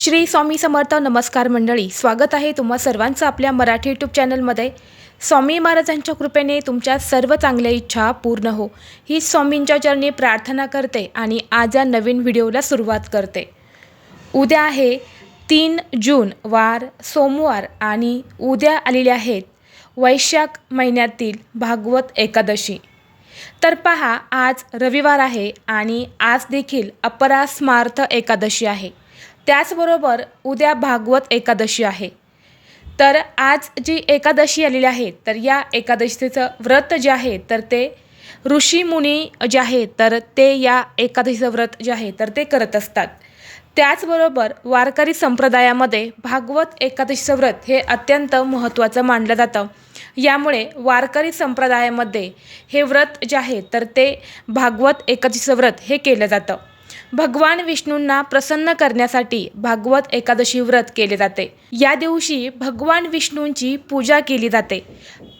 श्री स्वामी समर्थ नमस्कार मंडळी स्वागत आहे तुम्हा सर्वांचं आपल्या मराठी यूट्यूब चॅनलमध्ये स्वामी महाराजांच्या कृपेने तुमच्या सर्व चांगल्या इच्छा पूर्ण हो. ही स्वामींच्या चरणी प्रार्थना करते आणि आज या नवीन व्हिडिओला सुरुवात करते. उद्या आहे तीन जून वार सोमवार आणि उद्या आलेले आहेत वैशाख महिन्यातील भागवत एकादशी. तर पहा आज रविवार आहे आणि आज देखील अपरा स्मार्थ एकादशी आहे. त्याचबरोबर उद्या भागवत एकादशी आहे. तर आज जी एकादशी आलेली आहे तर या एकादशीचं व्रत जे आहे तर ते ऋषीमुनी जे आहे तर ते या एकादशीचं व्रत जे आहे तर ते करत असतात. त्याचबरोबर वारकरी संप्रदायामध्ये भागवत एकादशीचं व्रत हे अत्यंत महत्त्वाचं मानलं जातं. यामुळे वारकरी संप्रदायामध्ये हे व्रत जे आहे तर ते भागवत एकादशीचं व्रत हे केलं जातं. भगवान विष्णूंना प्रसन्न करण्यासाठी भागवत एकादशी व्रत केले जाते. या दिवशी भगवान विष्णूंची पूजा केली जाते.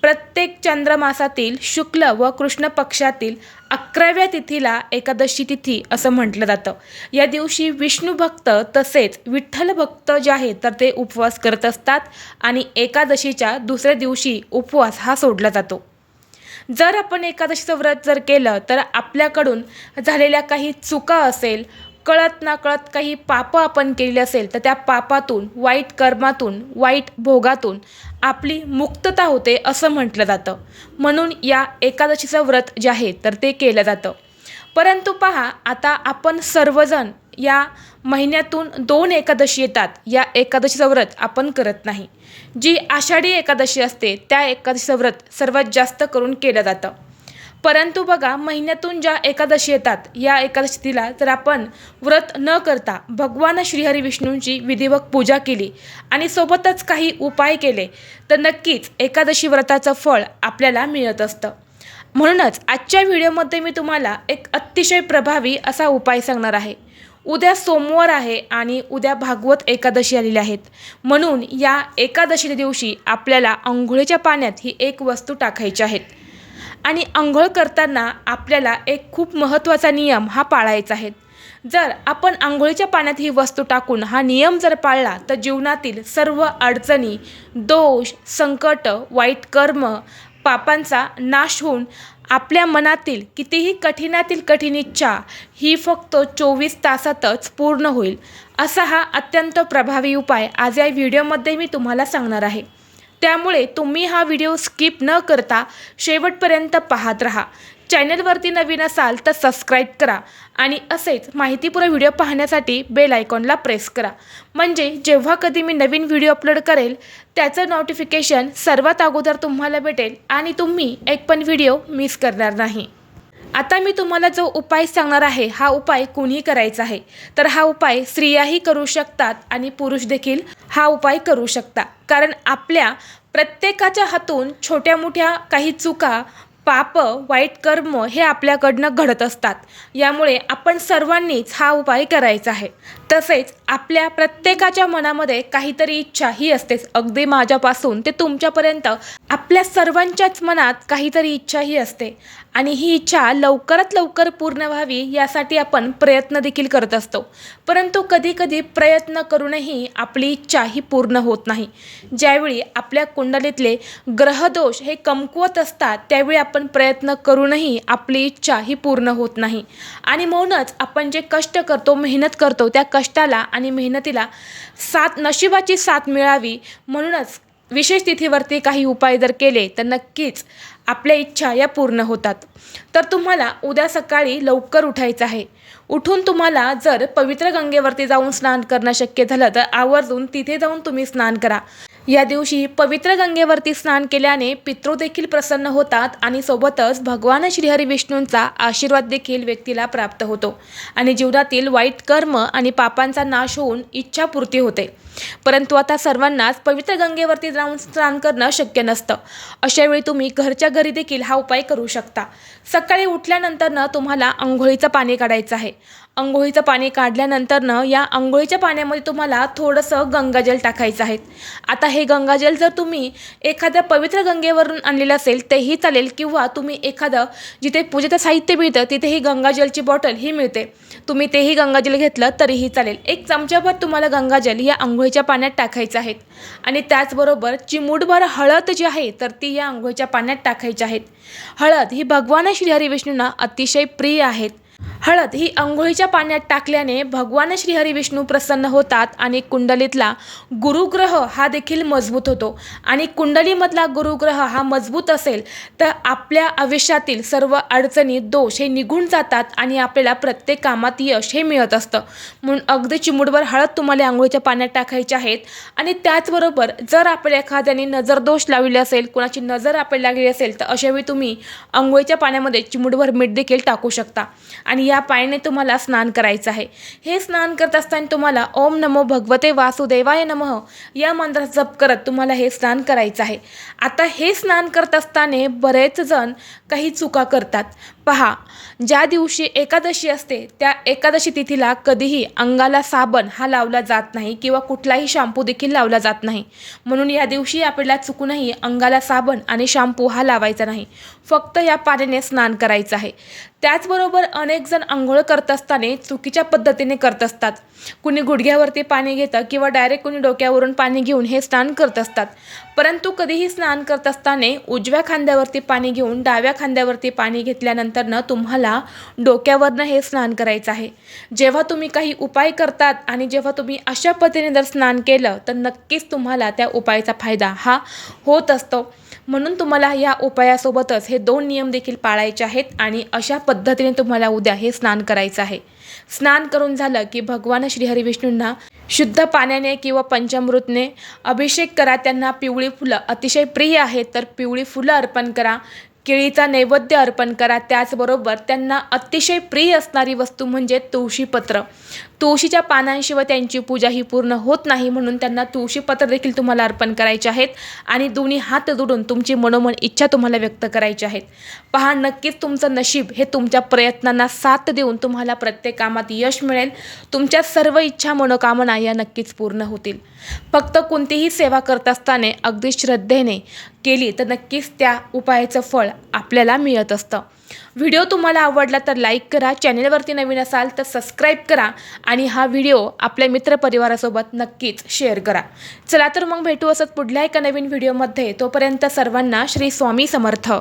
प्रत्येक चंद्रमासातील शुक्ल व कृष्ण पक्षातील अकराव्या तिथीला एकादशी तिथी असं म्हटलं जातं. या दिवशी विष्णू भक्त तसेच विठ्ठल भक्त जे आहेत तर ते उपवास करत असतात आणि एकादशीच्या दुसऱ्या दिवशी उपवास हा सोडला जातो. जर आपण एकादशीचं व्रत जर केलं तर आपल्याकडून झालेल्या काही चुका असेल कळत ना कळत काही पापं आपण केलेली असेल तर त्या पापातून वाईट कर्मातून वाईट भोगातून आपली मुक्तता होते असं म्हटलं जातं. म्हणून या एकादशीचं व्रत जे आहे तर ते केलं जातं. परंतु पहा आता आपण सर्वजण या महिन्यातून दोन एकादशी येतात. या एकादशीचं व्रत आपण करत नाही. जी आषाढी एकादशी असते त्या एकादशीचं व्रत सर्वात जास्त करून केलं जातं. परंतु बघा महिन्यातून ज्या एकादशी येतात या एकादशीला जर आपण व्रत न करता भगवान श्रीहरी विष्णूंची विधिवत पूजा केली आणि सोबतच काही उपाय केले तर नक्कीच एकादशी व्रताचं फळ आपल्याला मिळत असतं. म्हणूनच आजच्या व्हिडिओमध्ये मी तुम्हाला एक अतिशय प्रभावी असा उपाय सांगणार आहे. उद्या सोमवार आहे आणि उद्या भागवत एकादशी आलेली आहेत. म्हणून या एकादशीच्या दिवशी आपल्याला आंघोळीच्या पाण्यात ही एक वस्तू टाकायची आहेत. आणि आंघोळ करताना आपल्याला एक खूप महत्त्वाचा नियम हा पाळायचा आहे. जर आपण आंघोळीच्या पाण्यात ही वस्तू टाकून हा नियम जर पाळला तर जीवनातील सर्व अडचणी दोष संकट वाईट कर्म पापांचा नाश होऊन आपल्या मनातील कितीही कठीणातील कठीण इच्छा ही फक्त चोवीस तासातच पूर्ण होईल. असा हा अत्यंत प्रभावी उपाय आज या व्हिडिओमध्ये मी तुम्हाला सांगणार आहे. त्यामुळे तुम्ही हा व्हिडिओ स्किप न करता शेवटपर्यंत पाहत राहा. चॅनलवरती नवीन असाल तर सबस्क्राईब करा आणि असेच माहितीपूर्ण व्हिडिओ पाहण्यासाठी बेल आयकॉनला प्रेस करा. म्हणजे जेव्हा कधी मी नवीन व्हिडिओ अपलोड करेल त्याचं नोटिफिकेशन सर्वात अगोदर तुम्हाला भेटेल आणि तुम्ही एक पण व्हिडिओ मिस करणार नाही. आता मी तुम्हाला जो उपाय सांगणार आहे हा उपाय कुणी करायचा आहे. तर हा उपाय स्त्रियाही करू शकतात आणि पुरुष देखील हा उपाय करू शकता. कारण आपल्या प्रत्येकाच्या हातून छोट्या मोठ्या काही चुका पाप वाईट कर्म हे आपल्याकडनं घडत असतात. यामुळे आपण सर्वांनीच हा उपाय करायचा आहे. तसेच आपल्या प्रत्येकाच्या मनामध्ये काहीतरी इच्छा ही असतेच. अगदी माझ्यापासून ते तुमच्यापर्यंत आपल्या सर्वांच्याच मनात काहीतरी इच्छा ही असते. आणि ही इच्छा लवकरात लवकर पूर्ण व्हावी यासाठी आपण प्रयत्न देखील करत असतो. परंतु कधीकधी प्रयत्न करूनही आपली इच्छा ही पूर्ण होत नाही. ज्यावेळी आपल्या कुंडलीतले ग्रहदोष हे कमकुवत असतात त्यावेळी आपण प्रयत्न करूनही आपली इच्छा ही पूर्ण होत नाही. आणि म्हणूनच आपण जे कष्ट करतो मेहनत करतो त्या कष्टाला आणि मेहनतीला साथ नशिबाची साथ मिळावी म्हणूनच विशेष तिथीवरती काही उपाय जर केले तर नक्कीच आपल्या इच्छा या पूर्ण होतात. तर तुम्हाला उद्या सकाळी लवकर उठायचं आहे. उठून तुम्हाला जर पवित्र गंगेवरती जाऊन स्नान करणं शक्य झालं तर आवर्जून तिथे जाऊन तुम्ही स्नान करा. या दिवशी पवित्र गंगेवरती स्नान केल्याने पितृ देखील प्रसन्न होतात आणि सोबतच भगवान श्रीहरी विष्णूंचा आशीर्वाद देखील व्यक्तीला प्राप्त होतो. आणि जीवनातील वाईट कर्म आणि पापांचा नाश होऊन इच्छापूर्ती होते. परंतु आता सर्वांनाच पवित्र गंगेवरती जाऊन स्नान करणं शक्य नसतं. अशावेळी तुम्ही घरच्या घरी देखील हा उपाय करू शकता. सकाळी उठल्यानंतरनं तुम्हाला आंघोळीचं पाणी काढायचं आहे. आंघोळीचं पाणी काढल्यानंतरनं या आंघोळीच्या पाण्यामध्ये तुम्हाला थोडंसं गंगाजल टाकायचं आहे. आता हे गंगाजल जर तुम्ही एखाद्या पवित्र गंगेवरून आणलेलं असेल तेही चालेल किंवा तुम्ही एखादं जिथे पूजेचं साहित्य मिळतं तिथेही गंगाजलची बॉटल ही मिळते. तुम्ही तेही गंगाजल घेतलं तरीही चालेल. एक चमच्याभर तुम्हाला गंगाजल या आंघोळीच्या पाण्यात टाकायचं आहे. आणि त्याचबरोबर चिमूटभर हळद जी आहे तर ती या आंघोळीच्या पाण्यात टाकायची आहेत हळद ही भगवान श्रीहरी विष्णूंना अतिशय प्रिय आहेत. हळद ही अंघोळीच्या पाण्यात टाकल्याने भगवान श्रीहरी विष्णू प्रसन्न होतात आणि कुंडलीतला गुरुग्रह हा देखील मजबूत होतो. आणि कुंडलीमधला गुरुग्रह हा मजबूत असेल तर आपल्या आयुष्यातील सर्व अडचणी दोष हे निघून जातात आणि आपल्याला प्रत्येक कामात यश हे मिळत असतं. म्हणून अगदी चिमुडवर हळद तुम्हाला आंघोळीच्या पाण्यात टाकायचे आहेत. आणि त्याचबरोबर जर आपल्या एखाद्याने नजर दोष लावले असेल कोणाची नजर आपल्याला लागली असेल तर अशावेळी तुम्ही आंघोळीच्या पाण्यामध्ये चिमुडभर मीठ देखील टाकू शकता. आणि या पायाने तुम्हाला स्नान करायचं आहे. हे स्नान करत असताना तुम्हाला ओम नमो भगवते वासुदेवाय नमः या मंत्राचा जप करत तुम्हाला हे स्नान करायचं आहे. आता हे स्नान करत असताना बरेच जण काही चुका करतात. पहा ज्या दिवशी एकादशी असते त्या एकादशी तिथीला कधीही अंगाला साबण हा लावला जात नाही किंवा कुठलाही शॅम्पू देखील लावला जात नाही. म्हणून या दिवशी आपल्याला चुकूनही अंगाला साबण आणि शॅम्पू हा लावायचा नाही. फक्त या पाण्याने स्नान करायचं आहे. त्याचबरोबर अनेक जण आंघोळ करत असताना चुकीच्या पद्धतीने करत असतात. कुणी गुडघ्यावरती पाणी घेतं किंवा डायरेक्ट कुणी डोक्यावरून पाणी घेऊन हे स्नान करत असतात. परंतु कधीही स्नान करत असताना उजव्या खांद्यावरती पाणी घेऊन डाव्या खांद्यावरती पाणी घेतल्यानंतरनं तुम्हाला डोक्यावरनं हे स्नान करायचं आहे. जेव्हा तुम्ही काही उपाय करतात आणि जेव्हा तुम्ही अशा पद्धतीने जर स्नान केलं तर नक्कीच तुम्हाला त्या उपायाचा फायदा हा होत असतो. म्हणून तुम्हाला या उपायासोबतच हे दोन नियम देखील पाळायचे आहेत आणि अशा पद्धतीने तुम्हाला उद्या हे स्नान करायचं आहे. स्नान करून झालं की भगवान श्रीहरिविष्णूंना शुद्ध पाण्याने किंवा पंचामृतने अभिषेक करा त्यांना पिवळी फुलं अतिशय प्रिय आहेत तर पिवळी फुलं अर्पण करा. केळीचा नैवेद्य अर्पण करा. त्याचबरोबर त्यांना अतिशय प्रिय असणारी वस्तू म्हणजे तुळशीपत्र तुळशीच्या पानांशिवाय त्यांची पूजा ही पूर्ण होत नाही म्हणून त्यांना तुळशीपत्र देखील तुम्हाला अर्पण करायचे आहेत आणि दोन्ही हात जोडून तुमची मनोमन इच्छा तुम्हाला व्यक्त करायची आहेत. पहा नक्कीच तुमचं नशीब हे तुमच्या प्रयत्नांना साथ देऊन तुम्हाला प्रत्येक कामात यश मिळेल. तुमच्या सर्व इच्छा मनोकामना या नक्कीच पूर्ण होतील. फक्त कोणतीही सेवा करत असताना अगदी श्रद्धेने केली तर नक्कीच त्या उपायाचं फळ आपल्याला मिळत असतं. व्हिडिओ तुम्हाला आवडला तर लाईक करा चॅनेलवरती नवीन असाल तर सबस्क्राईब करा आणि हा व्हिडिओ आपल्या मित्रपरिवारासोबत नक्कीच शेअर करा. चला तर मग भेटू असत पुढल्या एका नवीन व्हिडिओमध्ये. तोपर्यंत सर्वांना श्री स्वामी समर्थ.